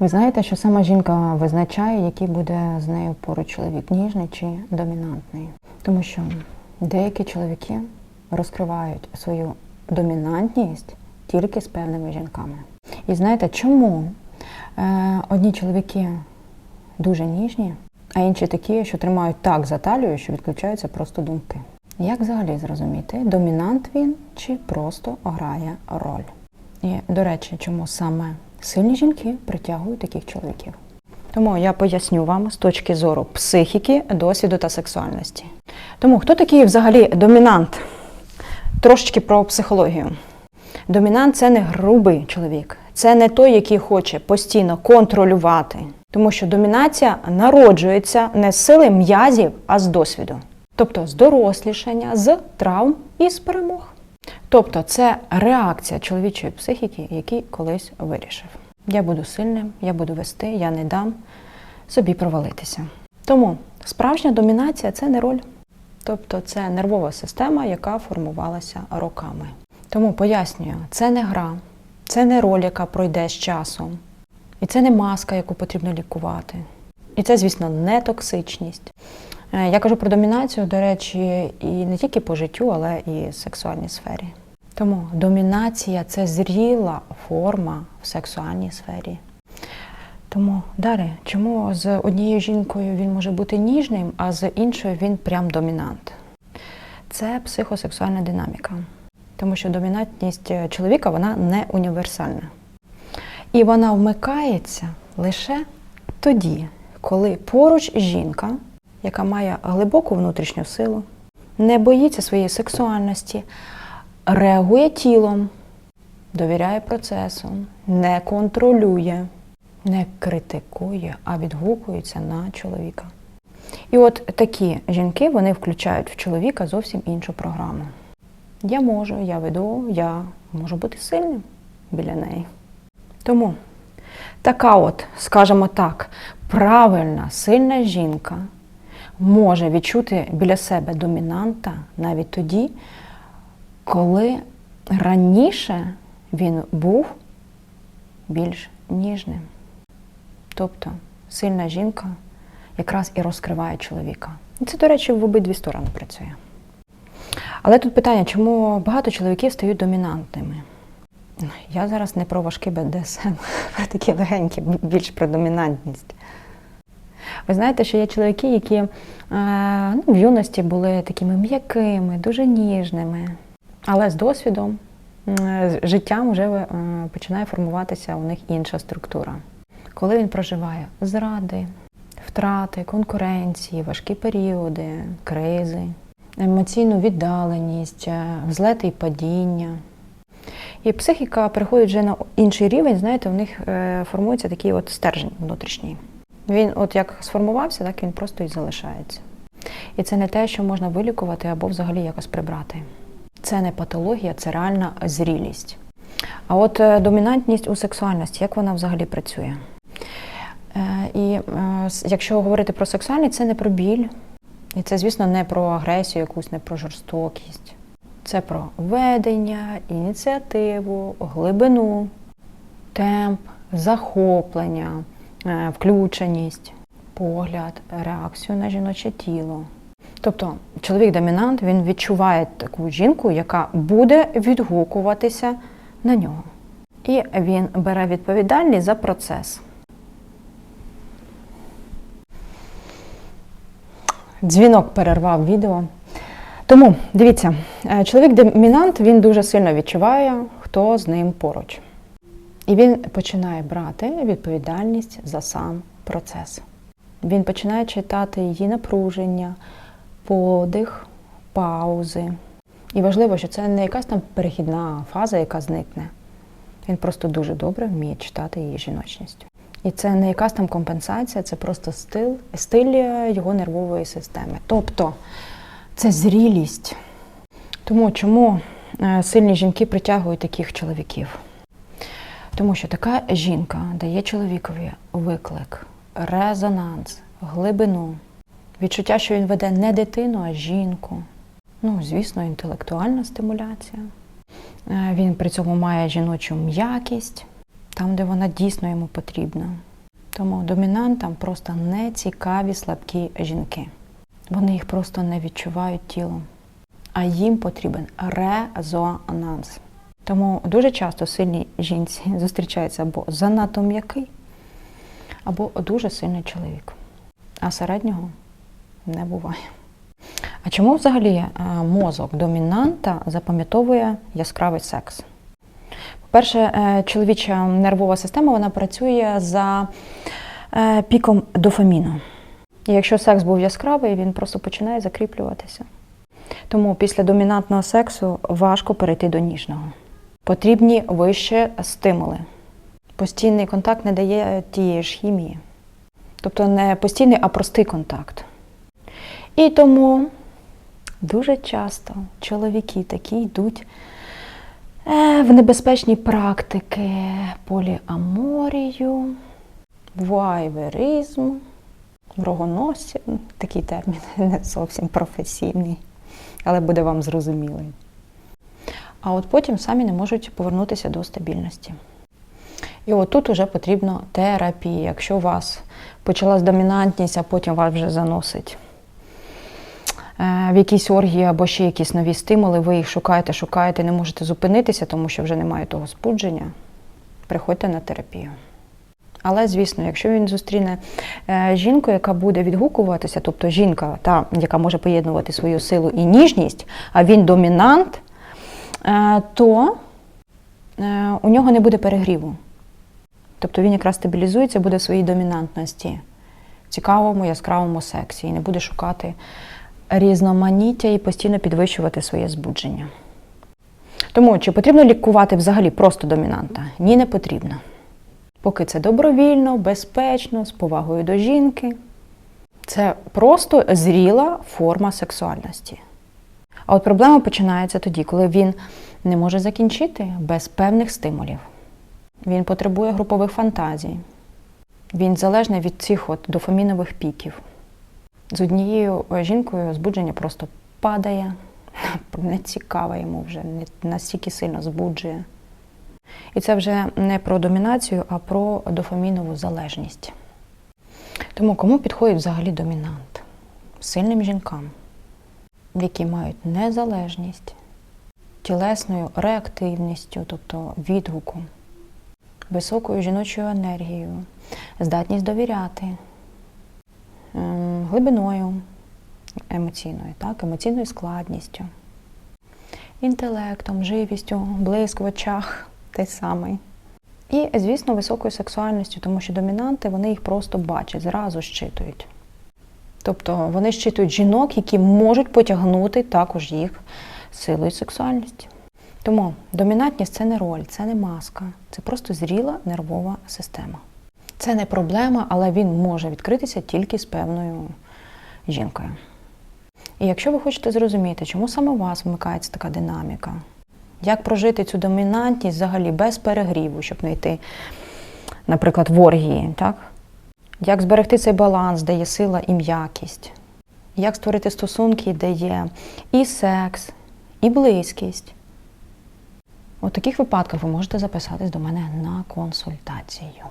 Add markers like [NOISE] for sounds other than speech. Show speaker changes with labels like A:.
A: Ви знаєте, що сама жінка визначає, який буде з нею поруч чоловік, ніжний чи домінантний. Тому що деякі чоловіки розкривають свою домінантність тільки з певними жінками. І знаєте, чому е, одні чоловіки дуже ніжні, а інші такі, що тримають так за талію, що відключаються просто думки. Як взагалі зрозуміти, домінант він чи просто грає роль? І, до речі, чому саме сильні жінки притягують таких чоловіків? Тому я поясню вам з точки зору психіки, досвіду та сексуальності. Тому хто такий взагалі домінант? Трошечки про психологію. Домінант це не грубий чоловік, це не той, який хоче постійно контролювати. Тому що домінація народжується не з сили м'язів, а з досвіду. Тобто з дорослішання, з травм і з перемог. Тобто це реакція чоловічої психіки, який колись вирішив. Я буду сильним, я буду вести, я не дам собі провалитися. Тому справжня домінація це не роль. Тобто це нервова система, яка формувалася роками. Тому пояснюю, це не гра, це не роль, яка пройде з часом. І це не маска, яку потрібно лікувати. І це, звісно, не токсичність. Е, Я кажу про домінацію, до речі, і не тільки по життю, але і в сексуальній сфері. Тому домінація це зріла форма в сексуальній сфері. Тому, Дари, чому з однією жінкою він може бути ніжним, а з іншою він прям домінант? Це психосексуальна динаміка. Тому що домінантність чоловіка вона не універсальна. І вона вмикається лише тоді, коли поруч жінка, яка має глибоку внутрішню силу, не боїться своєї сексуальності, реагує тілом, довіряє процесу, не контролює, не критикує, а відгукується на чоловіка. І от такі жінки вони включають в чоловіка зовсім іншу програму. Я можу, я веду, я можу бути сильним біля неї. Тому така от, скажімо так, правильна, сильна жінка може відчути біля себе домінанта навіть тоді, коли раніше він був більш ніжним. Тобто сильна жінка якраз і розкриває чоловіка. І це, до речі, в обидві сторони працює. Але тут питання, чому багато чоловіків стають домінантними? Я зараз не про важкий БДСМ, [LAUGHS] про такі легенькі, більш про домінантність. Ви знаєте, що є чоловіки, які е, ну, в юності були такими м'якими, дуже ніжними, але з досвідом, з життям вже е, починає формуватися у них інша структура. Коли він проживає зради, втрати, конкуренції, важкі періоди, кризи, емоційну віддаленість, е, взлети і падіння. І психіка переходить вже на інший рівень, знаєте, у них формується такий от стержень внутрішній. Він, от як сформувався, так він просто і залишається. І це не те, що можна вилікувати або взагалі якось прибрати. Це не патологія, це реальна зрілість. А от е, домінантність у сексуальності, як вона взагалі працює? Е, І е, якщо говорити про сексуальність, це не про біль, і це, звісно, не про агресію, якусь, не про жорстокість. Це про ведення, ініціативу, глибину, темп, захоплення, включеність, погляд, реакцію на жіноче тіло. Тобто чоловік-домінант він відчуває таку жінку, яка буде відгукуватися на нього. І він бере відповідальність за процес. Дзвінок перервав відео. Тому дивіться, е, чоловік-домінант він дуже сильно відчуває, хто з ним поруч. І він починає брати відповідальність за сам процес. Він починає читати її напруження, подих, паузи. І важливо, що це не якась там перехідна фаза, яка зникне. Він просто дуже добре вміє читати її жіночність. І це не якась там компенсація, це просто стиль, стиль його нервової системи. Тобто це зрілість. Тому чому е, сильні жінки притягують таких чоловіків? Тому що така жінка дає чоловікові виклик, резонанс, глибину, відчуття, що він веде не дитину, а жінку. Ну, звісно, інтелектуальна стимуляція. Е, Він при цьому має жіночу м'якість, там, де вона дійсно йому потрібна. Тому домінантам просто не цікаві слабкі жінки. Вони їх просто не відчувають тілом. А їм потрібен резонанс. Тому дуже часто сильній жінці зустрічається або занадто м'який, або дуже сильний чоловік. А середнього не буває. А чому взагалі е, мозок домінанта запам'ятовує яскравий секс? По-перше, е, чоловіча нервова система вона працює за е, піком дофаміну. І якщо секс був яскравий, він просто починає закріплюватися. Тому після домінантного сексу важко перейти до ніжного. Потрібні вищі стимули. Постійний контакт не дає тієї ж хімії. Тобто не постійний, а простий контакт. І тому дуже часто чоловіки такі йдуть е, в небезпечні практики поліаморію, вайверизм, рогоносці. Такий термін [LAUGHS] не зовсім професійний, але буде вам зрозумілий. А от потім самі не можуть повернутися до стабільності. І от тут вже потрібна терапія. Якщо у вас почалась домінантність, а потім вас вже заносить е, в якісь оргії або ще якісь нові стимули, ви їх шукаєте, шукаєте, не можете зупинитися, тому що вже немає того спудження, приходьте на терапію. Але, звісно, якщо він зустріне е, жінку, яка буде відгукуватися, тобто жінка, та, яка може поєднувати свою силу і ніжність, а він домінант, то е, у нього не буде перегріву. Тобто він якраз стабілізується, буде в своїй домінантності, в цікавому, яскравому сексі і не буде шукати різноманіття і постійно підвищувати своє збудження. Тому чи потрібно лікувати взагалі просто домінанта? Ні, не потрібно. Поки це добровільно, безпечно, з повагою до жінки. Це просто зріла форма сексуальності. А от проблема починається тоді, коли він не може закінчити без певних стимулів. Він потребує групових фантазій. Він залежний від цих от дофамінових піків. З однією жінкою збудження просто падає, [LAUGHS] не цікаво йому вже, не настільки сильно збуджує. І це вже не про домінацію, а про дофамінову залежність. Тому кому підходить взагалі домінант? Сильним жінкам, які мають незалежність, тілесною реактивністю, тобто відгуком, високою жіночою енергією, здатність довіряти, ем, глибиною емоційною, так, емоційною складністю, інтелектом, живістю, блиск в очах той самий. І, звісно, високою сексуальністю, тому що домінанти вони їх просто бачать, зразу щитують. Тобто вони щитують жінок, які можуть потягнути також їх силою сексуальності. Тому домінантність це не роль, це не маска, це просто зріла нервова система. Це не проблема, але він може відкритися тільки з певною жінкою. І якщо ви хочете зрозуміти, чому саме у вас вмикається така динаміка, як прожити цю домінантність взагалі без перегріву, щоб не йти, наприклад, в оргії, так? Як зберегти цей баланс, де є сила і м'якість? Як створити стосунки, де є і секс, і близькість? У таких випадках ви можете записатись до мене на консультацію.